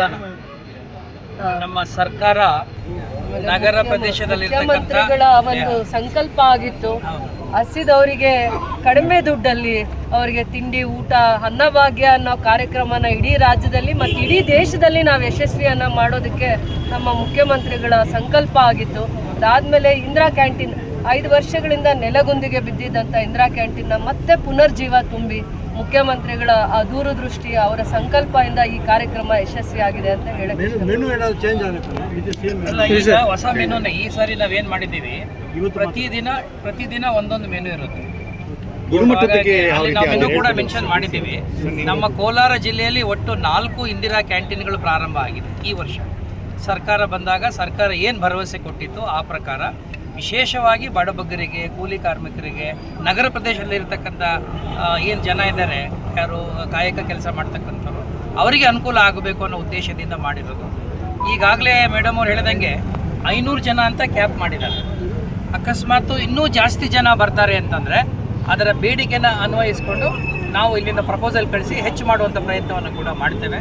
ವರದಾನ ನಮ್ಮ ಸರ್ಕಾರ ನಗರ ಪ್ರದೇಶದಲ್ಲಿರ್ತಕ್ಕಂಥ ಮುಖ್ಯಮಂತ್ರಿಗಳ ಒಂದು ಸಂಕಲ್ಪ ಆಗಿತ್ತು. ಹಸಿದವರಿಗೆ ಕಡಿಮೆ ದುಡ್ಡಲ್ಲಿ ಅವರಿಗೆ ತಿಂಡಿ ಊಟ ಅನ್ನಭಾಗ್ಯ ಅನ್ನೋ ಕಾರ್ಯಕ್ರಮನ ಇಡೀ ರಾಜ್ಯದಲ್ಲಿ ಮತ್ತು ಇಡೀ ದೇಶದಲ್ಲಿ ನಾವು ಯಶಸ್ವಿಯನ್ನು ಮಾಡೋದಕ್ಕೆ ನಮ್ಮ ಮುಖ್ಯಮಂತ್ರಿಗಳ ಸಂಕಲ್ಪ ಆಗಿತ್ತು. ಅದಾದಮೇಲೆ ಇಂದಿರಾ ಕ್ಯಾಂಟೀನ್ ಐದು ವರ್ಷಗಳಿಂದ ನೆಲಗುಂದಿಗೆ ಬಿದ್ದಿದ್ದಂಥ ಇಂದಿರಾ ಕ್ಯಾಂಟೀನ್ನ ಮತ್ತೆ ಪುನರ್ಜೀವ ತುಂಬಿ ಮುಖ್ಯಮಂತ್ರಿಗಳ ಆ ದೂರದೃಷ್ಟಿ ಅವರ ಸಂಕಲ್ಪದಿಂದ ಈ ಕಾರ್ಯಕ್ರಮ ಯಶಸ್ವಿಯಾಗಿದೆ ಅಂತ ಹೇಳಕ್ಕೆ ಮೆನು ಏನಾದ್ರು ಚೇಂಜ್ ಆಗುತ್ತೆ ಇದು ಸೇಮ್ ಅಲ್ಲ, ಹೊಸ ಮೆನುನ ಈ ಸಾರಿ ನಾವೇನ್ ಮಾಡಿದ್ದೀವಿ? ಪ್ರತಿದಿನ ಪ್ರತಿದಿನ ಒಂದೊಂದು ಮೆನು ಇರುತ್ತೆ. ಗುಣಮಟ್ಟಕ್ಕೆ ನಾವು ಮೆನು ಕೂಡ ಮೆನ್ಷನ್ ಮಾಡಿದ್ದೀವಿ. ನಮ್ಮ ಕೋಲಾರ ಜಿಲ್ಲೆಯಲ್ಲಿ ಒಟ್ಟು ನಾಲ್ಕು ಇಂದಿರಾ ಕ್ಯಾಂಟೀನ್ಗಳು ಪ್ರಾರಂಭ ಆಗಿದೆ ಈ ವರ್ಷ. ಸರ್ಕಾರ ಬಂದಾಗ ಸರ್ಕಾರ ಏನು ಭರವಸೆ ಕೊಟ್ಟಿತ್ತು ಆ ಪ್ರಕಾರ ವಿಶೇಷವಾಗಿ ಬಡಬಗ್ಗರಿಗೆ, ಕೂಲಿ ಕಾರ್ಮಿಕರಿಗೆ, ನಗರ ಪ್ರದೇಶದಲ್ಲಿರ್ತಕ್ಕಂಥ ಏನು ಜನ ಇದ್ದಾರೆ ಯಾರು ಕಾಯಕ ಕೆಲಸ ಮಾಡ್ತಕ್ಕಂಥವ್ರು, ಅವರಿಗೆ ಅನುಕೂಲ ಆಗಬೇಕು ಅನ್ನೋ ಉದ್ದೇಶದಿಂದ ಮಾಡಿರೋದು. ಈಗಾಗಲೇ ಮೇಡಮ್ ಅವ್ರು ಹೇಳಿದಂಗೆ ಐನೂರು ಜನ ಅಂತ ಕ್ಯಾಪ್ ಮಾಡಿದ್ದಾರೆ. ಅಕಸ್ಮಾತ್ ಇನ್ನೂ ಜಾಸ್ತಿ ಜನ ಬರ್ತಾರೆ ಅಂತಂದರೆ ಅದರ ಬೇಡಿಕೆನ ಅನ್ವಯಿಸ್ಕೊಂಡು ನಾವು ಇಲ್ಲಿಂದ ಪ್ರಪೋಸಲ್ ಕಳಿಸಿ ಹೆಚ್ಚು ಮಾಡುವಂಥ ಪ್ರಯತ್ನವನ್ನು ಕೂಡ ಮಾಡ್ತೇವೆ.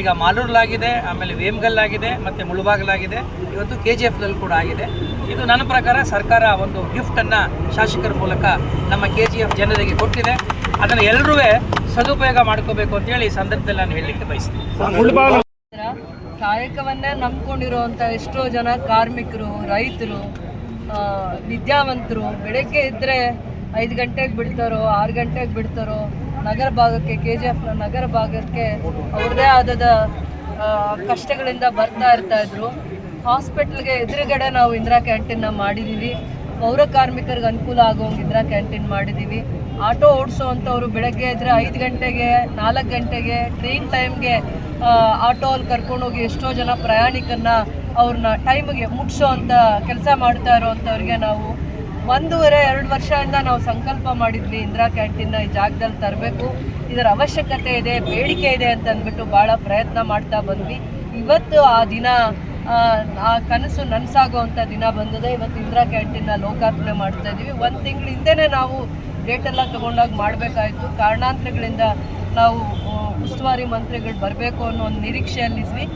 ಈಗ ಮಾಲೂರ್ಲಾಗಿದೆ ಆಮೇಲೆ ವೇಮ್ಗಲ್ಲಾಗಿದೆ ಮತ್ತು ಮುಳುಬಾಗಲಾಗಿದೆ ಇವತ್ತು ಕೆ ಜಿ ಎಫ್ನಲ್ಲಿ ಕೂಡ ಆಗಿದೆ. ಇದು ನನ್ನ ಪ್ರಕಾರ ಸರ್ಕಾರ ಒಂದು ಗಿಫ್ಟನ್ನು ಶಾಸಕರ ಮೂಲಕ ನಮ್ಮ ಕೆ ಜಿ ಎಫ್ ಜನರಿಗೆ ಕೊಟ್ಟಿದೆ. ಅದನ್ನು ಎಲ್ಲರೂ ಸದುಪಯೋಗ ಮಾಡ್ಕೋಬೇಕು ಅಂತೇಳಿ ಈ ಸಂದರ್ಭದಲ್ಲಿ ನಾನು ಹೇಳಲಿಕ್ಕೆ ಬಯಸ್ತೀನಿ. ಕಾಯಕವನ್ನೇ ನಂಬ್ಕೊಂಡಿರುವಂಥ ಎಷ್ಟೋ ಜನ ಕಾರ್ಮಿಕರು ರೈತರು ವಿದ್ಯಾವಂತರು ಬೆಳಗ್ಗೆ ಇದ್ದರೆ ಐದು ಗಂಟೆಗೆ ಬಿಡ್ತಾರೋ ಆರು ಗಂಟೆಗೆ ಬಿಡ್ತಾರೋ ನಗರ ಭಾಗಕ್ಕೆ ಕೆ ಜಿ ಎಫ್ನ ನಗರ ಭಾಗಕ್ಕೆ ಅವ್ರದ್ದೇ ಆದದ ಕಷ್ಟಗಳಿಂದ ಬರ್ತಾ ಇರ್ತಾ ಇದ್ರು. ಹಾಸ್ಪಿಟ್ಲ್ಗೆ ಎದುರುಗಡೆ ನಾವು ಇಂದಿರಾ ಕ್ಯಾಂಟೀನ್ನ ಮಾಡಿದ್ದೀವಿ ಪೌರ ಕಾರ್ಮಿಕರಿಗೆ ಅನುಕೂಲ ಆಗೋಂಗೆ ಇಂದಿರಾ ಕ್ಯಾಂಟೀನ್ ಮಾಡಿದ್ದೀವಿ ಆಟೋ ಓಡಿಸೋವಂಥವ್ರು ಬೆಳಗ್ಗೆ ಇದ್ರೆ ಐದು ಗಂಟೆಗೆ, ನಾಲ್ಕು ಗಂಟೆಗೆ ಟ್ರೈನ್ ಟೈಮ್ಗೆ ಆಟೋ ಅಲ್ಲಿ ಕರ್ಕೊಂಡೋಗಿ ಎಷ್ಟೋ ಜನ ಪ್ರಯಾಣಿಕರನ್ನ ಅವ್ರನ್ನ ಟೈಮ್ಗೆ ಮುಟ್ಸೋ ಅಂತ ಕೆಲಸ ಮಾಡ್ತಾ ಇರೋವಂಥವ್ರಿಗೆ ನಾವು ಒಂದೂವರೆ ಎರಡು ವರ್ಷದಿಂದ ನಾವು ಸಂಕಲ್ಪ ಮಾಡಿದ್ವಿ. ಇಂದಿರಾ ಕ್ಯಾಂಟೀನ್ನ ಈ ಜಾಗದಲ್ಲಿ ತರಬೇಕು. ಇದರ ಅವಶ್ಯಕತೆ ಇದೆ ಬೇಡಿಕೆ ಇದೆ ಅಂತ ಅಂದ್ಬಿಟ್ಟು ಭಾಳ ಪ್ರಯತ್ನ ಮಾಡ್ತಾ ಬಂದ್ವಿ. ಇವತ್ತು ಆ ದಿನ ಆ, ಕನಸು ನನಸಾಗುವಂಥ ದಿನ ಬಂದಿದೆ ಇವತ್ತು ಇಂದಿರಾ ಕ್ಯಾಂಟೀನ್ನ ಲೋಕಾರ್ಪಣೆ ಮಾಡ್ತಾ ಇದ್ದೀವಿ ಒಂದು ತಿಂಗಳ ಹಿಂದೆನೇ ನಾವು ಡೇಟೆಲ್ಲ ತೊಗೊಂಡಾಗ ಮಾಡಬೇಕಾಯಿತು. ಕಾರಣಾಂತರಗಳಿಂದ ನಾವು ಉಸ್ತುವಾರಿ ಮಂತ್ರಿಗಳು ಬರಬೇಕು ಅನ್ನೋ ಒಂದು ನಿರೀಕ್ಷೆಯಲ್ಲಿದ್ವಿ.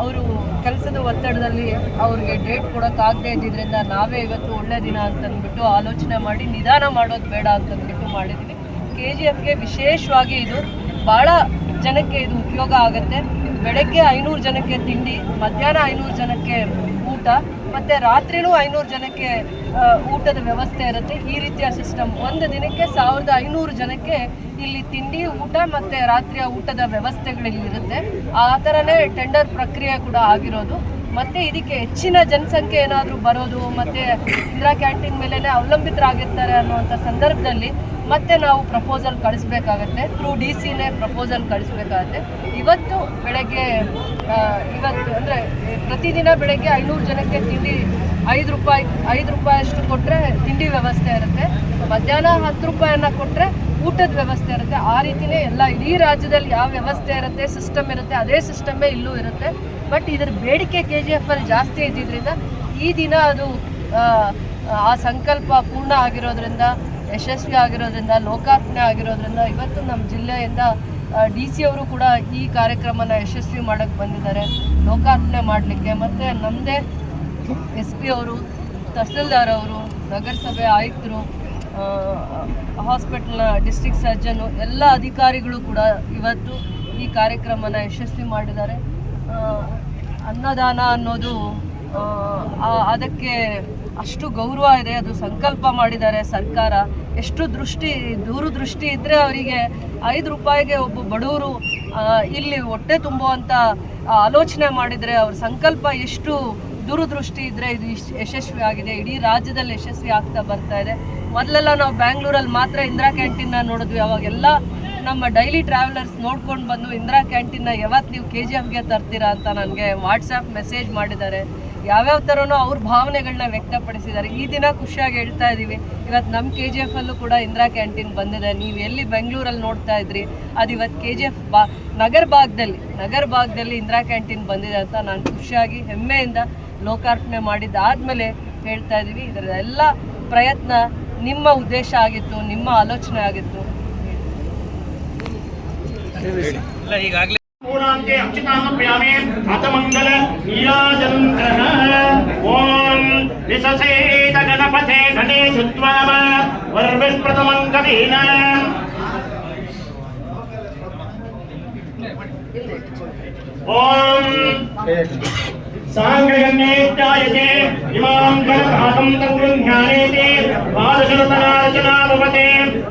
ಅವರು ಕೆಲಸದ ಒತ್ತಡದಲ್ಲಿ ಅವ್ರಿಗೆ ಡೇಟ್ ಕೊಡೋಕ್ಕಾಗದೇ ಇದ್ದಿದ್ದರಿಂದ ನಾವೇ ಇವತ್ತು ಒಳ್ಳೆ ದಿನ ಅಂತಂದ್ಬಿಟ್ಟು ಆಲೋಚನೆ ಮಾಡಿ ನಿಧಾನ ಮಾಡೋದು ಬೇಡ ಅಂತಂದ್ಬಿಟ್ಟು ಮಾಡಿದ್ದೀನಿ ಕೆ ಜಿ ಎಫ್ಗೆ ವಿಶೇಷವಾಗಿ ಇದು ಭಾಳ ಜನಕ್ಕೆ ಇದು ಉಪಯೋಗ ಆಗುತ್ತೆ. ಬೆಳಗ್ಗೆ ಐನೂರು ಜನಕ್ಕೆ ತಿಂಡಿ, ಮಧ್ಯಾಹ್ನ ಐನೂರು ಜನಕ್ಕೆ ಊಟ ಮತ್ತು ರಾತ್ರಿನೂ ಐನೂರು ಜನಕ್ಕೆ ಊಟದ ವ್ಯವಸ್ಥೆ ಇರುತ್ತೆ. ಈ ರೀತಿಯ ಸಿಸ್ಟಮ್ ಒಂದು ದಿನಕ್ಕೆ ಸಾವಿರದ ಐನೂರು ಜನಕ್ಕೆ ಇಲ್ಲಿ ತಿಂಡಿ, ಊಟ ಮತ್ತು ರಾತ್ರಿಯ ಊಟದ ವ್ಯವಸ್ಥೆಗಳಿರುತ್ತೆ ಆ ಥರನೇ ಟೆಂಡರ್ ಪ್ರಕ್ರಿಯೆ ಕೂಡ ಆಗಿರೋದು. ಮತ್ತೆ ಇದಕ್ಕೆ ಹೆಚ್ಚಿನ ಜನಸಂಖ್ಯೆ ಏನಾದರೂ ಬರೋದು, ಮತ್ತೆ ಇಂದಿರಾ ಕ್ಯಾಂಟೀನ್ ಮೇಲೇ ಅವಲಂಬಿತರಾಗಿರ್ತಾರೆ ಅನ್ನುವಂಥ ಸಂದರ್ಭದಲ್ಲಿ ಮತ್ತೆ ನಾವು ಪ್ರಪೋಸಲ್ ಕಳಿಸ್ಬೇಕಾಗತ್ತೆ. ಥ್ರೂ ಡಿ ಸಿನೇ ಪ್ರಪೋಸಲ್ ಕಳಿಸ್ಬೇಕಾಗತ್ತೆ. ಇವತ್ತು ಬೆಳಗ್ಗೆ ಇವತ್ತು ಅಂದರೆ ಪ್ರತಿದಿನ ಬೆಳಗ್ಗೆ ಐನೂರು ಜನಕ್ಕೆ ತಿಂಡಿ ಐದು ರೂಪಾಯಿ ಐದು ರೂಪಾಯಿ ಅಷ್ಟು ಕೊಟ್ಟರೆ ತಿಂಡಿ ವ್ಯವಸ್ಥೆ ಇರುತ್ತೆ. ಮಧ್ಯಾಹ್ನ ಹತ್ತು ರೂಪಾಯಿನ ಕೊಟ್ಟರೆ ಊಟದ ವ್ಯವಸ್ಥೆ ಇರುತ್ತೆ. ಆ ರೀತಿಯೇ ಎಲ್ಲ ಇಡೀ ರಾಜ್ಯದಲ್ಲಿ ಯಾವ ವ್ಯವಸ್ಥೆ ಇರುತ್ತೆ ಸಿಸ್ಟಮ್ ಇರುತ್ತೆ, ಅದೇ ಸಿಸ್ಟಮೇ ಇಲ್ಲೂ ಇರುತ್ತೆ. ಬಟ್ ಇದರ ಬೇಡಿಕೆ ಕೆ ಜಿ ಎಫ್ ಅಲ್ಲಿ ಜಾಸ್ತಿ ಇದ್ದಿದ್ದರಿಂದ ಈ ದಿನ ಅದು ಆ ಸಂಕಲ್ಪ ಪೂರ್ಣ ಆಗಿರೋದ್ರಿಂದ ಯಶಸ್ವಿ ಆಗಿರೋದ್ರಿಂದ, ಲೋಕಾರ್ಪಣೆ ಆಗಿರೋದ್ರಿಂದ ಇವತ್ತು ನಮ್ಮ ಜಿಲ್ಲೆಯಿಂದ ಡಿ ಸಿ ಅವರು ಕೂಡ ಈ ಕಾರ್ಯಕ್ರಮನ ಯಶಸ್ವಿ ಮಾಡೋಕ್ಕೆ ಬಂದಿದ್ದಾರೆ. ಲೋಕಾರ್ಪಣೆ ಮಾಡಲಿಕ್ಕೆ ಮತ್ತು ನಮ್ಮದೇ ಎಸ್ ಪಿ ಅವರು, ತಹಸೀಲ್ದಾರ್ ಅವರು, ನಗರಸಭೆ ಆಯುಕ್ತರು ಹಾಸ್ಪಿಟಲ್ನ ಡಿಸ್ಟ್ರಿಕ್ಟ್ ಸರ್ಜನು ಎಲ್ಲ ಅಧಿಕಾರಿಗಳು ಕೂಡ ಇವತ್ತು ಈ ಕಾರ್ಯಕ್ರಮನ ಯಶಸ್ವಿ ಮಾಡಿದ್ದಾರೆ. ಅನ್ನದಾನ ಅನ್ನೋದು ಅದಕ್ಕೆ ಅಷ್ಟು ಗೌರವ ಇದೆ, ಅದು ಸಂಕಲ್ಪ ಮಾಡಿದ್ದಾರೆ ಸರ್ಕಾರ. ಎಷ್ಟು ದೃಷ್ಟಿ ದೂರದೃಷ್ಟಿ ಇದ್ದರೆ ಅವರಿಗೆ ಐದು ರೂಪಾಯಿಗೆ ಒಬ್ಬ ಬಡವರು ಇಲ್ಲಿ ಹೊಟ್ಟೆ ತುಂಬುವಂಥ ಆಲೋಚನೆ ಮಾಡಿದರೆ ಅವ್ರ ಸಂಕಲ್ಪ ಎಷ್ಟು ದೂರದೃಷ್ಟಿ ಇದ್ದರೆ ಇದು ಯಶಸ್ವಿ ಆಗಿದೆ. ಇಡೀ ರಾಜ್ಯದಲ್ಲಿ ಯಶಸ್ವಿ ಆಗ್ತಾ ಬರ್ತಾ ಇದೆ. ಮೊದಲೆಲ್ಲ ನಾವು ಬ್ಯಾಂಗ್ಳೂರಲ್ಲಿ ಮಾತ್ರ ಇಂದಿರಾ ಕ್ಯಾಂಟೀನ್ನ ನೋಡಿದ್ವಿ. ಅವಾಗೆಲ್ಲ ನಮ್ಮ ಡೈಲಿ ಟ್ರಾವೆಲರ್ಸ್ ನೋಡ್ಕೊಂಡು ಬಂದು ಇಂದಿರಾ ಕ್ಯಾಂಟೀನ್ನ ಯಾವತ್ತು ನೀವು ಕೆ ಜಿ ಎಫ್ಗೆ ತರ್ತೀರಾ ಅಂತ ನನಗೆ ವಾಟ್ಸಪ್ ಮೆಸೇಜ್ ಮಾಡಿದ್ದಾರೆ. ಯಾವ್ಯಾವ ಥರನೂ ಅವ್ರ ಭಾವನೆಗಳನ್ನ ವ್ಯಕ್ತಪಡಿಸಿದ್ದಾರೆ. ಈ ದಿನ ಖುಷಿಯಾಗಿ ಹೇಳ್ತಾ ಇದ್ದೀವಿ ಇವತ್ತು ನಮ್ಮ ಕೆ ಜಿ ಎಫಲ್ಲೂ ಕೂಡ ಇಂದಿರಾ ಕ್ಯಾಂಟೀನ್ ಬಂದಿದೆ. ನೀವು ಎಲ್ಲಿ ಬೆಂಗಳೂರಲ್ಲಿ ನೋಡ್ತಾ ಇದ್ರಿ? ಅದು ಇವತ್ತು ಕೆ ಜಿ ಎಫ್ ಬಾ ನಗರ ಭಾಗದಲ್ಲಿ ನಗರ ಭಾಗದಲ್ಲಿ ಇಂದಿರಾ ಕ್ಯಾಂಟೀನ್ ಬಂದಿದೆ ಅಂತ ನಾನು ಖುಷಿಯಾಗಿ ಹೆಮ್ಮೆಯಿಂದ ಲೋಕಾರ್ಪಣೆ ಮಾಡಿದ್ದಾದಮೇಲೆ ಹೇಳ್ತಾ ಇದ್ದೀವಿ ಇದರ ಎಲ್ಲ ಪ್ರಯತ್ನ ನಿಮ್ಮ ಉದ್ದೇಶ ಆಗಿತ್ತು ನಿಮ್ಮ ಆಲೋಚನೆ ಆಗಿತ್ತು. శ్రీమంతే అక్షితామప్యామే అత మంగళ నీరాజంతర ఓం నిససేత గణపతే గణేశుద్వామ వర్విప్రథమం కవీన ఓం సాంగయన్నేత్యాయతే ఇమాం గణపాతం తం గృహ్యానేతే ద్వాదశరతనారచనా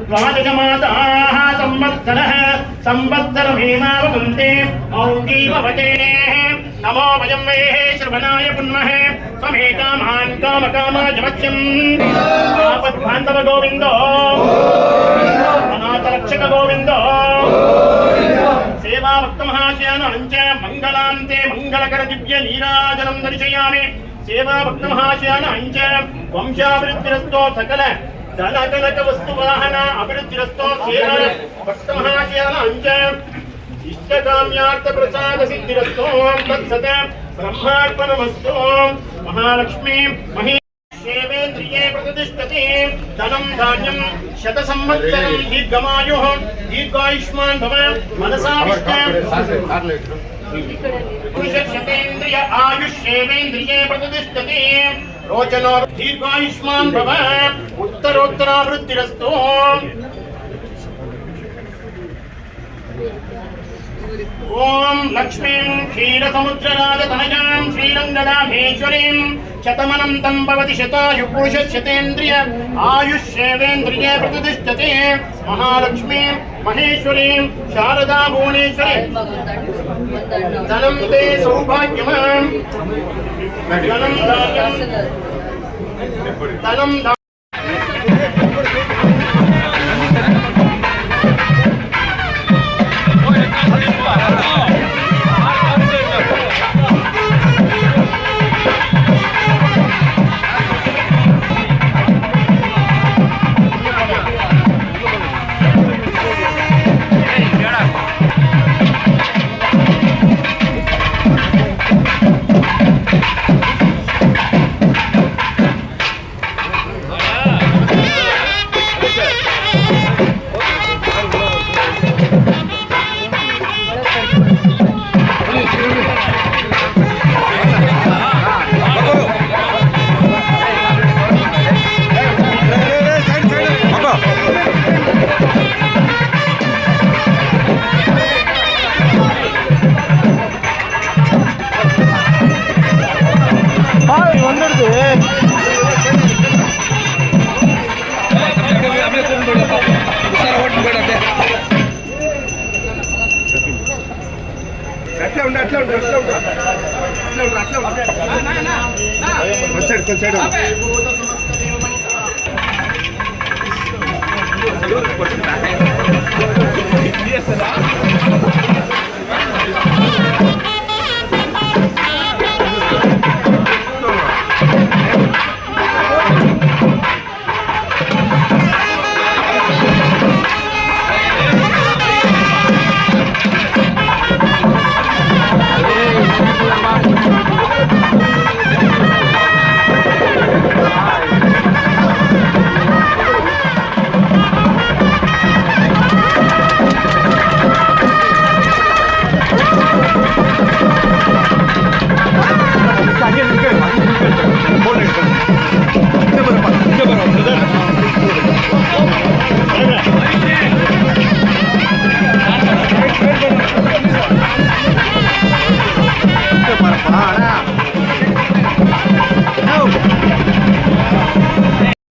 ద్వాదశ మాతాః సంవత్సరం హేమావకంతే మౌకీపవచేనేహ నమో వయం వే శ్రవణాయ పున్మహే త్వమేకా మహాన్ కామ కామాజమత్యం ఆపద్భాంధవ గోవిందో అనాథరక్షక గోవిందో సేవాభక్త మహాశయానం చ మంగళాంతే మంగళకర దివ్య నీరాజనం దర్శయామి సేవాభక్త మహాశయానం చ వంశాభివృద్ధిరస్తో సకల చలచలచ వస్తు వాహన అభివృద్ధిరస్తో సేన భక్తమహాశయన అంజ ఇష్టకామ్యార్థ ప్రసాద సిద్ధిరస్తో తత్సత బ్రహ్మార్పణమస్తో మహాలక్ష్మీ మహీ देवेन्द्रिये प्रतिष्ठते धनं धान्यं शतसंवत्सरं दीर्घमायुः दीर्घायुष्मान् भव मनसाविष्टं शतेन्द्रिय आयुष्येवेन्द्रिये प्रतिष्ठते रोचनो दीर्घायुष्मान् भव। उत्तरोत्तरावृद्धिरस्तु ఓం లక్ష్మీం క్షీరసముద్రరాజతనయాం శ్రీరంగడామేశ్వరీం శతమనంతం భవతి శతాయు పురుషశతేంద్రియ ఆయుష్యేవేంద్రియే ప్రతిష్టతే. మహాలక్ష్మీం మహేశ్వరీం శారదా భువనేశ్వరి. ధనం తే సౌభాగ్యమాం. ధనం అట్లా ఉండు అట్లా ఉండు అట్లా ఉండు అట్లా ఉండు అట్లా ఉండు వచ్చాడు కొంచెం Yes, sir. la